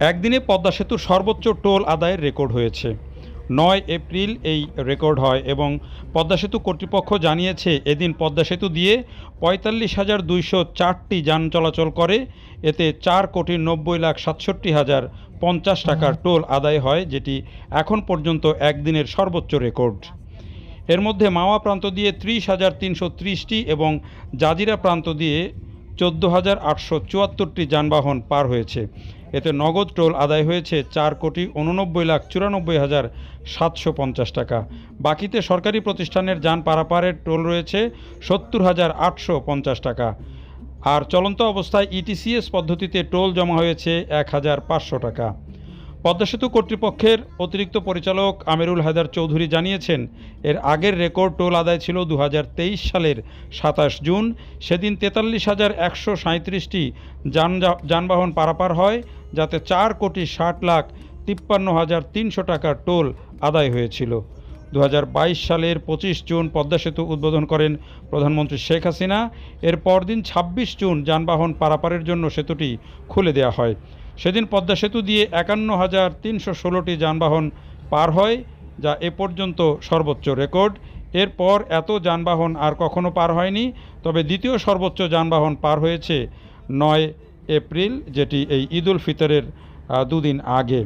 একদিনে পদ্মা সেতুর সর্বোচ্চ টোল আদায়ের রেকর্ড হয়েছে। নয় এপ্রিল এই রেকর্ড হয় এবং পদ্মা সেতু কর্তৃপক্ষ জানিয়েছে, এদিন পদ্মা সেতু দিয়ে পঁয়তাল্লিশ হাজার দুইশো চারটি যান চলাচল করে। এতে চার কোটি নব্বই লাখ সাতষট্টি হাজার পঞ্চাশ টাকার টোল আদায় হয়, যেটি এখন পর্যন্ত একদিনের সর্বোচ্চ রেকর্ড। এর মধ্যে মাওয়া প্রান্ত দিয়ে ত্রিশ হাজার তিনশো ত্রিশটি এবং জাজিরা প্রান্ত দিয়ে চোদ্দ হাজার আটশো চুয়াত্তরটি যানবাহন পার হয়েছে। এতে নগদ টোল আদায় হয়েছে চার কোটি উননব্বই লাখ চুরানব্বই হাজার সাতশো পঞ্চাশ টাকা। বাকিতে সরকারি প্রতিষ্ঠানের যান পারাপারের টোল রয়েছে সত্তর হাজার আটশো পঞ্চাশ টাকা। আর চলন্ত অবস্থায় ইটিসিএস পদ্ধতিতে টোল জমা হয়েছে এক হাজার পাঁচশো টাকা। পদ্মা সেতু কর্তৃপক্ষের অতিরিক্ত পরিচালক আমিরুল হায়দার চৌধুরী জানিয়েছেন, এর আগের রেকর্ড টোল আদায় ছিল দু হাজার তেইশ সালের সাতাশ জুন। সেদিন তেতাল্লিশ হাজার একশো সাঁত্রিশটি যান যানবাহন পারাপার হয়, যাতে চার কোটি ষাট লাখ তিপ্পান্ন হাজার তিনশো টাকার টোল আদায় হয়েছিল। দু হাজার বাইশ সালের পঁচিশ জুন পদ্মা সেতু উদ্বোধন করেন প্রধানমন্ত্রী শেখ হাসিনা। এর পরদিন ছাব্বিশ জুন যানবাহন পারাপারের জন্য সেতুটি খুলে দেওয়া হয়। সেদিন পদ্মা সেতু দিয়ে একান্ন হাজার তিনশো ষোলোটি যানবাহন পার হয়, যা এ পর্যন্ত সর্বোচ্চ রেকর্ড। এরপর এত যানবাহন আর কখনো পার হয়নি, তবে দ্বিতীয় সর্বোচ্চ যানবাহন পার হয়েছে নয় এপ্রিল, যেটি এই ঈদুল ফিতরের দুদিন আগে।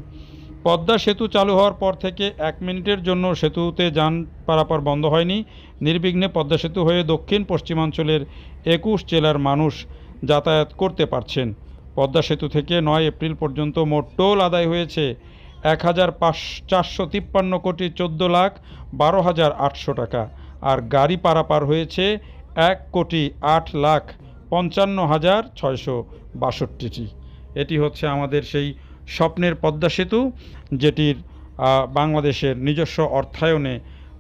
পদ্মা সেতু চালু হওয়ার পর থেকে এক মিনিটের জন্য সেতুতে যান পারাপার বন্ধ হয়নি। নির্বিঘ্নে পদ্মা সেতু হয়ে দক্ষিণ পশ্চিমাঞ্চলের একুশ জেলার মানুষ যাতায়াত করতে পারছেন। পদ্মা সেতু থেকে নয় এপ্রিল পর্যন্ত মোট টোল আদায় হয়েছে এক হাজার চারশো তিপ্পান্ন কোটি চোদ্দ লাখ বারো হাজার আটশো টাকা, আর গাড়ি পারাপার হয়েছে এক কোটি আট লাখ পঞ্চান্ন হাজার ছয়শো বাষট্টিটি। এটি হচ্ছে আমাদের সেই স্বপ্নের পদ্মা সেতু, যেটির বাংলাদেশের নিজস্ব অর্থায়নে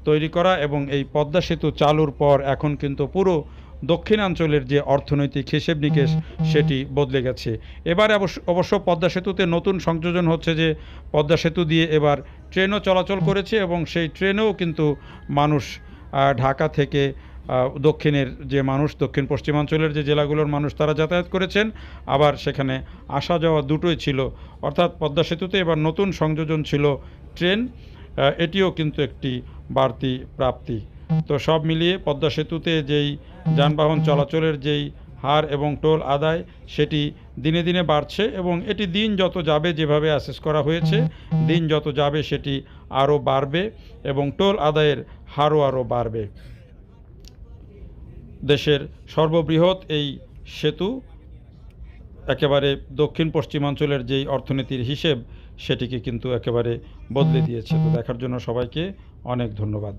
তৈরি করা এবং এই পদ্মা সেতু চালুর পর এখন কিন্তু পুরো দক্ষিণাঞ্চলের যে অর্থনৈতিক হিসেব নিকেশ সেটি বদলে গেছে। এবার অবশ্য অবশ্য পদ্মা সেতুতে নতুন সংযোজন হচ্ছে যে পদ্মা সেতু দিয়ে এবার ট্রেনও চলাচল করেছে এবং সেই ট্রেনেও কিন্তু মানুষ ঢাকা থেকে দক্ষিণের যে মানুষ দক্ষিণ পশ্চিমাঞ্চলের যে জেলাগুলোর মানুষ তারা যাতায়াত করেছেন। আবার সেখানে আসা যাওয়া দুটোই ছিল। অর্থাৎ পদ্মা সেতুতে এবার নতুন সংযোজন ছিল ট্রেন এটিও কিন্তু একটি বাড়তি প্রাপ্তি। তো সব মিলিয়ে পদ্মা সেতুতে যেই যানবাহন চলাচলের যেই হার এবং টোল আদায়, সেটি দিনে দিনে বাড়ছে এবং এটি দিন যত যাবে যেভাবে অ্যাসেস করা হয়েছে, দিন যত যাবে সেটি আরও বাড়বে এবং টোল আদায়ের হারও আরও বাড়বে। দেশের সর্ববৃহৎ এই সেতু, একেবারে দক্ষিণ পশ্চিমাঞ্চলের যেই অর্থনীতির হিসেব, সেটিকে কিন্তু একেবারে বদলে দিয়েছে। তো দেখার জন্য সবাইকে অনেক ধন্যবাদ।